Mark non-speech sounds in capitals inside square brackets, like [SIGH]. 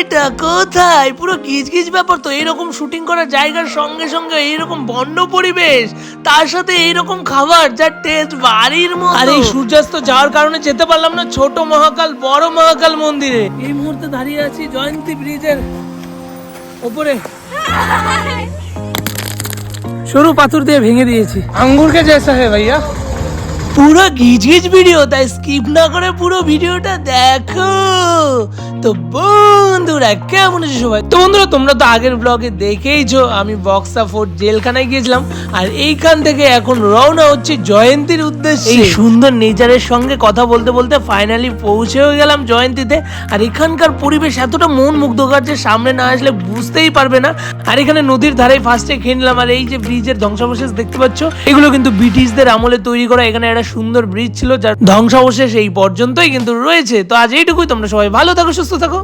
এটা কোথায়? পুরো গিজগিজ ব্যাপার তো। এরকম শুটিং করার জায়গার সঙ্গে সঙ্গে এইরকম বন্য পরিবেশ তার সাথে এইরকম খাবার যার টেস্ট বাড়ির মতো। আর এই সূর্যাস্ত যাওয়ার কারণে যেতে পারলাম না ছোট মহাকাল বড় মহাকাল মন্দিরে। এই মুহূর্তে দাঁড়িয়ে আছি জয়ন্তী ব্রিজের ওপরে। [LAUGHS] সরু পাথর দিয়ে ভেঙে দিয়েছি। আঙ্গুর কে জেসা হে ভাইয়া। পুরো গিজ গিজ ভিডিও, তাই স্কিপ না করে পুরো ভিডিওটা দেখো। তো বন্ধুরা, কেমন আছো সবাই? তো বন্ধুরা, তোমরা তো আগের ব্লগে দেখেইছো, আমি বক্সা ফোর্ট জেলখানায় গিয়েছিলাম, আর এইখান থেকে এখন রওনা হচ্ছে জয়ন্তীর উদ্দেশ্যে। এই সুন্দর নেচারের সঙ্গে কথা বলতে বলতে ফাইনালি পৌঁছেও গেলাম জয়ন্তীতে, আর এখানকার পরিবেশ এতটা মন মুগ্ধকর যে সামনে না আসলে বুঝতেই পারবে না। আর এখানে নদীর ধারে ফার্স্টে খেয়ে নিলাম, আর এই যে ব্রিজের ধ্বংসাবশেষ দেখতে পাচ্ছ, এগুলো কিন্তু ব্রিটিশদের আমলে তৈরি করা, এখানে একটা সুন্দর ব্রিজ ছিল যার ধ্বংসাবশেষ এই পর্যন্তই কিন্তু রয়েছে। তো আজ এইটুকুই, তোমরা সবাই ভালো থাকো, সুস্থ থাকো।